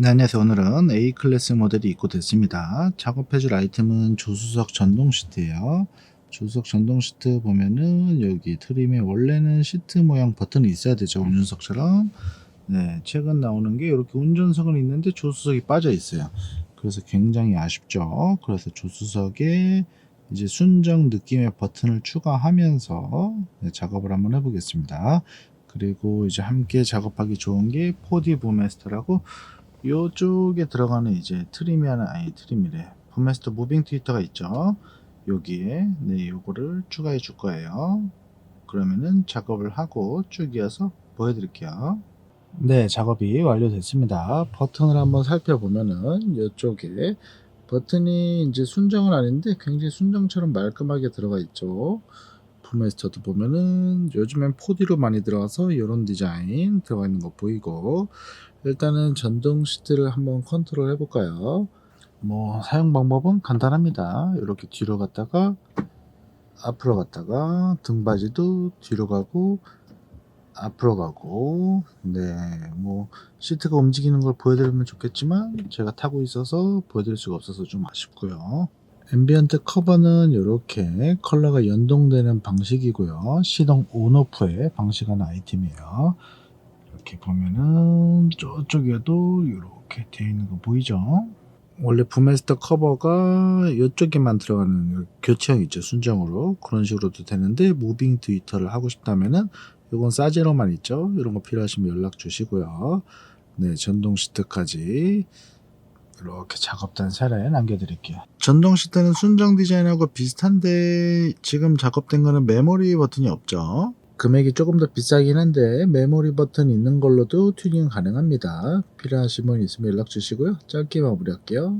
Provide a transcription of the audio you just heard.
네, 안녕하세요. 오늘은 A 클래스 모델이 입고됐습니다. 작업해줄 아이템은 조수석 전동 시트예요. 조수석 전동 시트 보면은 여기 트림에 원래는 시트 모양 버튼이 있어야 되죠. 운전석처럼. 네, 최근 나오는 게 이렇게 운전석은 있는데 조수석이 빠져 있어요. 그래서 굉장히 아쉽죠. 그래서 조수석에 이제 순정 느낌의 버튼을 추가하면서 네, 작업을 한번 해보겠습니다. 그리고 이제 함께 작업하기 좋은 게 포디 부메스터라고 요쪽에 들어가는 이제 트림이 하나 아니 트림이래. 부메스터 무빙 트위터가 있죠. 여기에 네 요거를 추가해 줄 거예요. 그러면은 작업을 하고 쭉 이어서 보여드릴게요. 네 작업이 완료됐습니다. 버튼을 한번 살펴보면은 이쪽에 버튼이 이제 순정은 아닌데 굉장히 순정처럼 말끔하게 들어가 있죠 부메스터도 보면은 요즘엔 4D로 많이 들어가서 이런 디자인 들어가 있는 거 보이고 일단은 전동 시트를 한번 컨트롤 해볼까요? 뭐 사용 방법은 간단합니다. 이렇게 뒤로 갔다가 앞으로 갔다가 등받이도 뒤로 가고 앞으로 가고 네뭐 시트가 움직이는 걸 보여드리면 좋겠지만 제가 타고 있어서 보여드릴 수가 없어서 좀 아쉽고요. 앰비언트 커버는 이렇게 컬러가 연동되는 방식이고요. 시동 온오프에 방식 하는 아이템이에요. 이렇게 보면은 저쪽에도 이렇게 되어 있는 거 보이죠? 원래 부메스터 커버가 이쪽에만 들어가는 교체형 있죠 순정으로 그런 식으로도 되는데 무빙 트위터를 하고 싶다면은 이건 싸제로만 있죠 이런 거 필요하시면 연락 주시고요 네 전동 시트까지 이렇게 작업단 사례 남겨드릴게요 전동 시트는 순정 디자인하고 비슷한데 지금 작업된 거는 메모리 버튼이 없죠 금액이 조금 더 비싸긴 한데 메모리 버튼 있는 걸로도 튜닝 가능합니다. 필요하신 분 있으면 연락 주시고요. 짧게 마무리할게요.